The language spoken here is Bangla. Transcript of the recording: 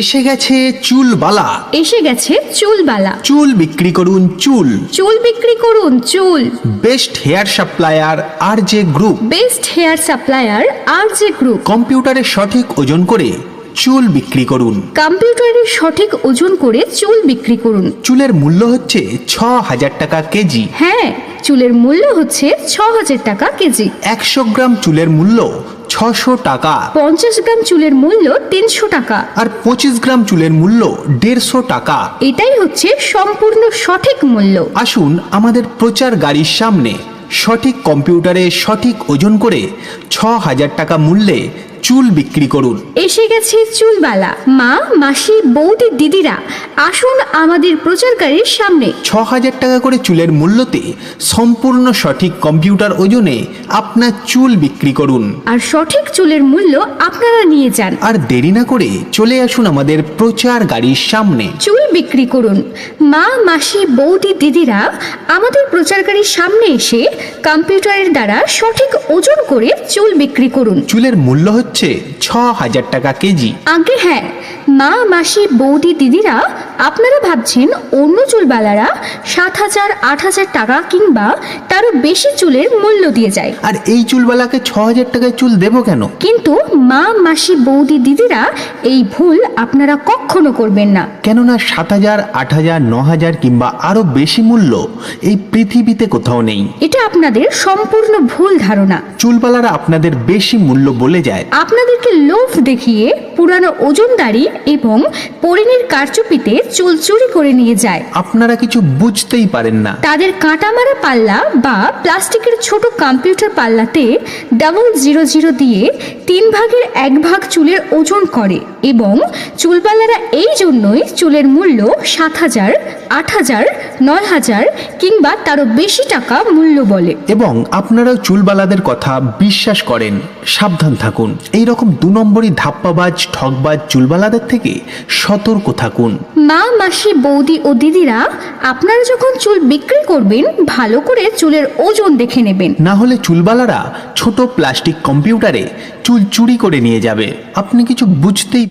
এসে গেছে চুলবালা। এসে গেছে চুলবালা। চুল বিক্রি করুন চুল। চুল বিক্রি করুন চুল। বেস্ট হেয়ার সাপ্লায়ার আর যে গ্রুপ বেস্ট হেয়ার সাপ্লায়ার আর যে গ্রুপ কম্পিউটারে সঠিক ওজন করে চুল বিক্রি করুন। কম্পিউটারের সঠিক ওজন করে চুল বিক্রি করুন। চুলের মূল্য হচ্ছে ছ হাজার টাকা কেজি। হ্যাঁ চুলের মূল্য হচ্ছে ছ হাজার টাকা কেজি। একশো গ্রাম চুলের মূল্য ছশো টাকা। পঞ্চাশ গ্রাম চুলের মূল্য তিনশো টাকা। আর পঁচিশ গ্রাম চুলের মূল্য দেড়শো টাকা। এটাই হচ্ছে সম্পূর্ণ সঠিক মূল্য। আসুন আমাদের প্রচার গাড়ির সামনে সঠিক কম্পিউটারে সঠিক ওজন করে ছ হাজার টাকা মূল্যে চুল বিক্রি করুন। এসে গেছে চুলবালা মা মাসি বৌদি দিদিরা আসুন আমাদের প্রচারকারীর সামনে। ছ হাজার টাকা করে চুলের মূল্যতে সম্পূর্ণ সঠিক কম্পিউটার ওজনে আপনার চুল বিক্রি করুন। আর সঠিক চুলের মূল্য আপনারা নিয়ে যান। আর দেরি না করে চলে আসুন আমাদের প্রচার গাড়ির সামনে। চুল বিক্রি করুন। মা মাসি বৌদি দিদিরা আমাদের প্রচারকারীর সামনে এসে কম্পিউটারের দ্বারা সঠিক ওজন করে চুল বিক্রি করুন। চুলের মূল্য হচ্ছে ছ হাজার টাকা কেজি। আগে হ্যাঁ মা মাসি বৌদি দিদিরা আপনারা ভাবছেন অন্য চুলবালারা সাত হাজার আট হাজার টাকা কিংবা তারও বেশি চুলের মূল্য দিয়ে যায়। আর এই চুলওয়ালাকে ছ হাজার টাকায় চুল দেবো কেন? কিন্তু মা মাসি বৌদি দিদিরা এই ভুল আপনারা কখনো করবেন না। কেননা সাত হাজার আট হাজার ন হাজার কিংবা আরও বেশি মূল্য এই পৃথিবীতে কোথাও নেই। এটা আপনাদের সম্পূর্ণ ভুল ধারণা। চুলওয়ালারা আপনাদের বেশি মূল্য বলে যায়। আপনাদেরকে লোভ দেখিয়ে পুরানো ওজনদারি এবং পরিণীর কারচুপিতে চুল চুরি করে নিয়ে যায়। আপনারা কিছু বুঝতেই পারেন না। তাদের কাঁটামারা পাল্লা বা প্লাস্টিকের ছোট কম্পিউটার পাল্লাতে ডাবল জিরো জিরো দিয়ে তিন ভাগের এক ভাগ চুলের ওজন করে এবং চুলপাল্লারা এই জন্যই চুলের মূল্য সাত হাজার আট হাজার নয় হাজার কিংবা তারও বেশি টাকা মূল্য বলে। এবং আপনারাও চুলবালাদের কথা বিশ্বাস করেন সাবধান থাকুন। এই রকম দু নম্বরই ধাপ্পাবাজ ঠকবাজ চুলবালাদের থেকে সতর্ক থাকুন। মা মাসি বৌদি ও দিদিরা আপনারা যখন চুল বিক্রি করবেন, ভালো করে চুলের ওজন দেখে নেবেন। না হলে চুলবালারা ছোট প্লাস্টিক কম্পিউটারে চুল চুরি করে নিয়ে যাবে। আপনি কিছু বুঝতেই